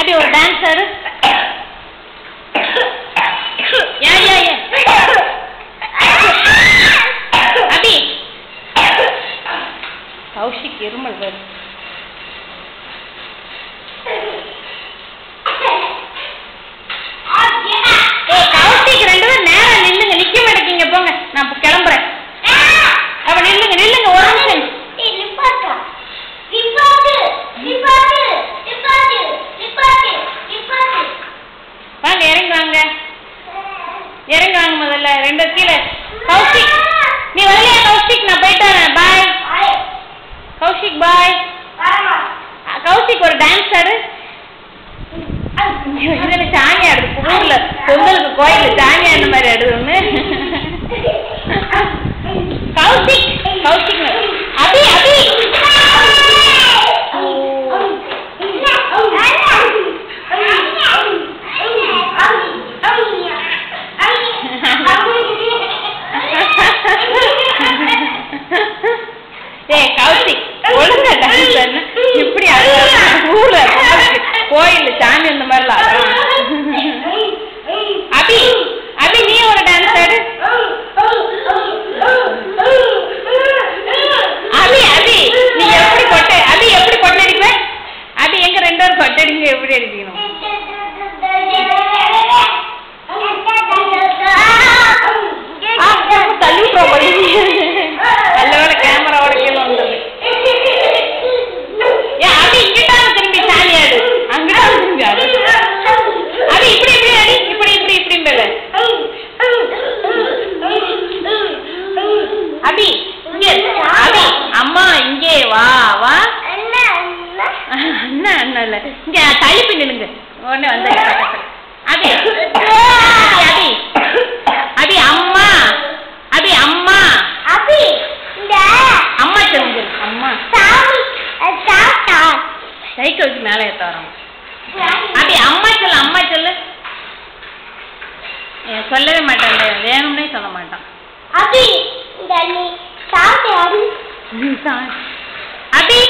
அபி அபி ஒரு டான்ஸ் ஆடு யா யா யா. அபி கௌஷிக் இருமல் வருது ஏய் கௌஷிக் ரெண்டு பேரும் நேரம் நில்லுங்க நிக்க மாட்டேங்க போங்க நான் இப்ப கிளம்புறேன் அப்ப நில்லுங்க நில்லுங்க ஒரு நிமிஷம் வாங்க இறங்கி வாங்க இறங்குவாங்க முதல்ல. ரெண்டு கீழே. கௌஷிக் நீ வரலையா கௌஷிக்? நான் போயிட்டு வரேன். பாய் கௌஷிக் பாய் கௌஷிக் ஒரு டான்ஸ் ஆடு. சாமி ஆடுது ஊர்ல பொங்கலுக்கு கோயிலுக்கு சாமி ஆடுன மாதிரி ஆடுது ஒண்ணு கௌஷிக் கௌஷிக் அபி அபி ஏய் கௌஷிக் இப்படி ஊர்ல கோயில் சாமி அந்த மாதிரிலாம் அபி அபி நீ ஒரு டான்ஸ் ஆடு. அபி அபி நீ எப்படி கொட்டை அபி எப்படி கொட்டை அடிப்ப? அபி எங்க ரெண்டு பேரும் கொட்டை அடிங்க எப்படி அடிக்கணும் இல்ல இங்க தள்ளி பின்னுங்க உடனே வந்து அபி அபி அபி அபி அம்மா. அபி அம்மா அம்மா. சொல்லுங்க அம்மா சைக்கிள் வச்சு மேலே ஏத்த வரோம். அபி அம்மா சொல்லு அம்மா சொல்லு. சொல்லவே மாட்டான் வேணும்னே சொல்ல மாட்டான். அபி இந்த நீ சாப்பிட்டு அபி